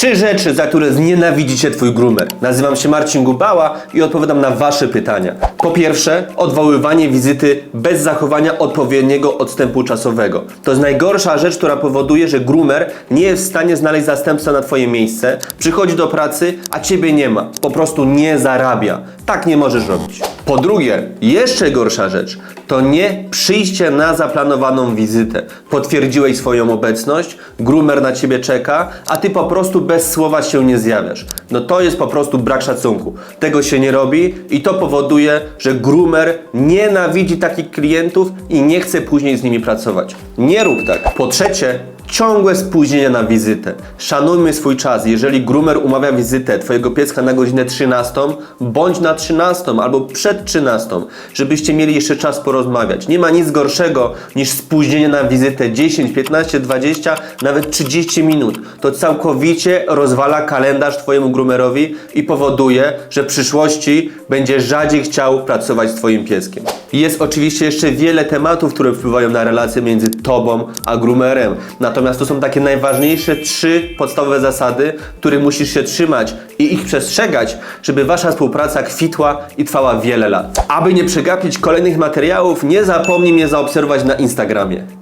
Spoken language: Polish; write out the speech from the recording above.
Trzy rzeczy, za które znienawidzicie twój groomer. Nazywam się Marcin Gubała i odpowiadam na wasze pytania. Po pierwsze, odwoływanie wizyty bez zachowania odpowiedniego odstępu czasowego. To jest najgorsza rzecz, która powoduje, że groomer nie jest w stanie znaleźć zastępstwa na twoje miejsce, przychodzi do pracy, a ciebie nie ma. Po prostu nie zarabia. Tak nie możesz robić. Po drugie, jeszcze gorsza rzecz, to nie przyjście na zaplanowaną wizytę. Potwierdziłeś swoją obecność, groomer na ciebie czeka, a ty po prostu bez słowa się nie zjawiasz. No to jest po prostu brak szacunku. Tego się nie robi i to powoduje, że groomer nienawidzi takich klientów i nie chce później z nimi pracować. Nie rób tak. Po trzecie, ciągłe spóźnienia na wizytę. Szanujmy swój czas. Jeżeli groomer umawia wizytę twojego pieska na godzinę 13, bądź na 13 albo przed 13, żebyście mieli jeszcze czas porozmawiać. Nie ma nic gorszego niż spóźnienie na wizytę 10, 15, 20, nawet 30 minut. To całkowicie rozwala kalendarz twojemu groomerowi i powoduje, że w przyszłości będzie rzadziej chciał pracować z twoim pieskiem. Jest oczywiście jeszcze wiele tematów, które wpływają na relacje między tobą a groomerem. Natomiast to są takie najważniejsze trzy podstawowe zasady, których musisz się trzymać i ich przestrzegać, żeby wasza współpraca kwitła i trwała wiele lat. Aby nie przegapić kolejnych materiałów, nie zapomnij mnie zaobserwować na Instagramie.